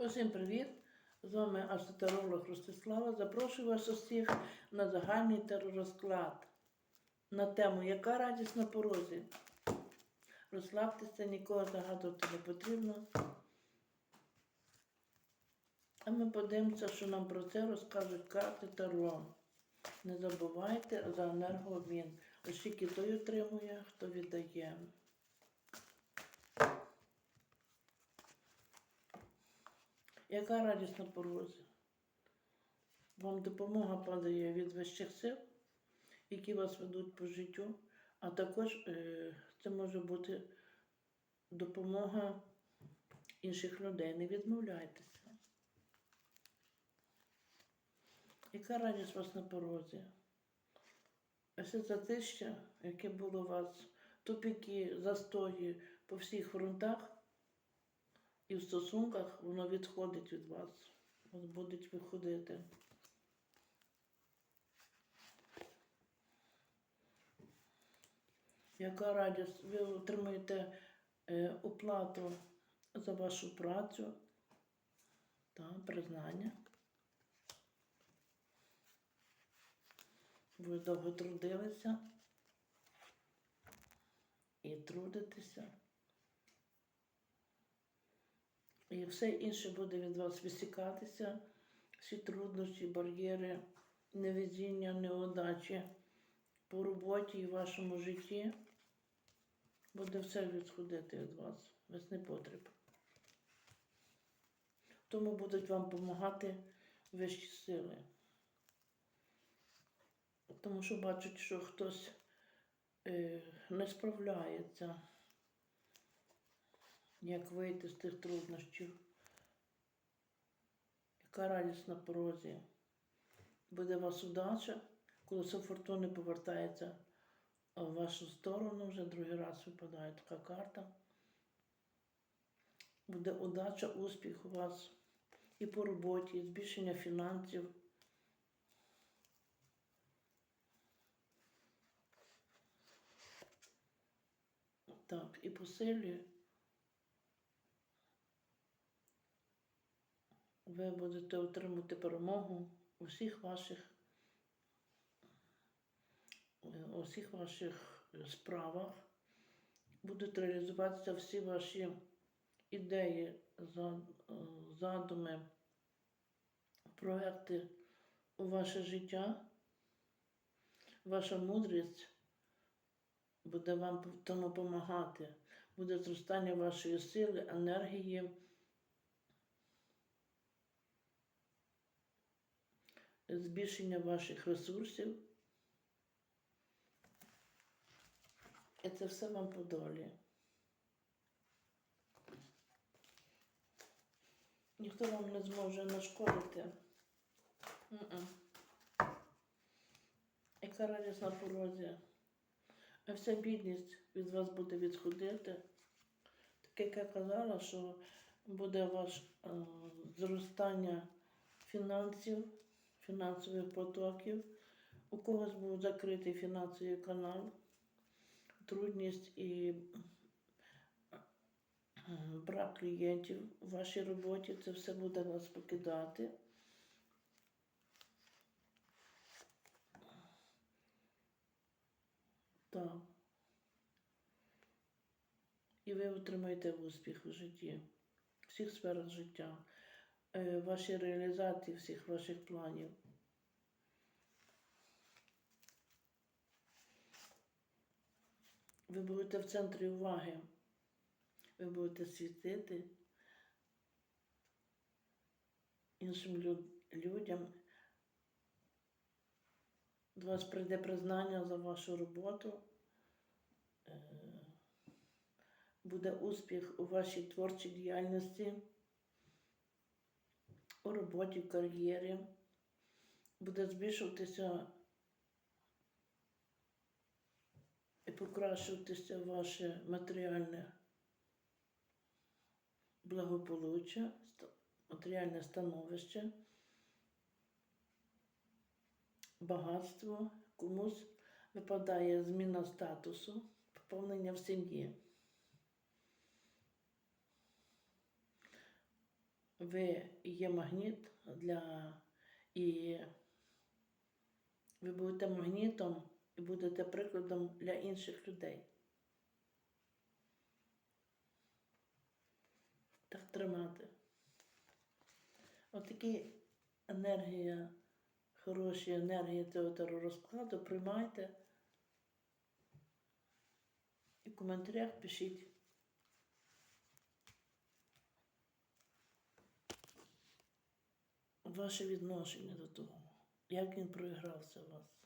Усім привіт! З вами асотеролог Ростислава. Запрошую вас усіх на загальний теророзклад на тему Яка радість на порозі? Розслабтеся, нікого загадувати не потрібно. А ми подивимося, що нам про це розкажуть карти Таро. Не забувайте за енергообмін. Оскільки той отримує, хто віддає. Яка радість на порозі? Вам допомога падає від вищих сил, які вас ведуть по життю, а також е, це може бути допомога інших людей. Не відмовляйтеся. Яка радість вас на порозі? Ось це затища, яке було у вас, тупіки, застої по всіх фронтах і в стосунках, воно відходить від вас. От будуть виходити. Яка радість? Ви отримуєте е, оплату за вашу працю та признання. Ви довго трудилися і трудитеся. І все інше буде від вас висікатися, всі труднощі, бар'єри, невезіння, неудачі по роботі і вашому житті. Буде все відходити від вас, без непотреб. Тому будуть вам допомагати вищі сили. Тому що бачать, що хтось е, не справляється як вийти з тих труднощів. Яка радість на порозі. Буде вас удача, колесо фортуни повертається в вашу сторону, вже другий раз випадає така карта. Буде удача, успіх у вас і по роботі, і збільшення фінансів. Так, і по ви будете отримувати перемогу у всіх ваших у ваших справах. Будуть реалізуватися всі ваші ідеї, задуми, проекти у ваше життя. Ваша мудрість буде вам тому допомагати. Буде зростання вашої сили, енергії. Збільшення ваших ресурсів. І це все вам по долі. Ніхто вам не зможе нашкодити. Яка радість на порозі. А вся бідність від вас буде відходити. Так як я казала, що буде ваше зростання фінансів фінансових потоків. У когось був закритий фінансовий канал, трудність і брак клієнтів у вашій роботі. Це все буде вас покидати. Так. І ви отримаєте успіх у житті, в всіх сферах життя, е, вашій реалізації всіх ваших планів. Ви будете в центрі уваги. Ви будете світити іншим лю- людям. До вас прийде признання за вашу роботу. Е, Буде успіх у вашій творчій діяльності, у роботі, в кар'єрі. Буде збільшуватися і покращуватися ваше матеріальне благополуччя, матеріальне становище, багатство, комусь випадає зміна статусу, поповнення в сім'ї. Ви є магніт для і ви будете магнітом і будете прикладом для інших людей. Так тримати. Отакі енергія, хороші енергії цього теророзкладу приймайте. І в коментарях пишіть. Ваше відношення до того, як він проігрався вас.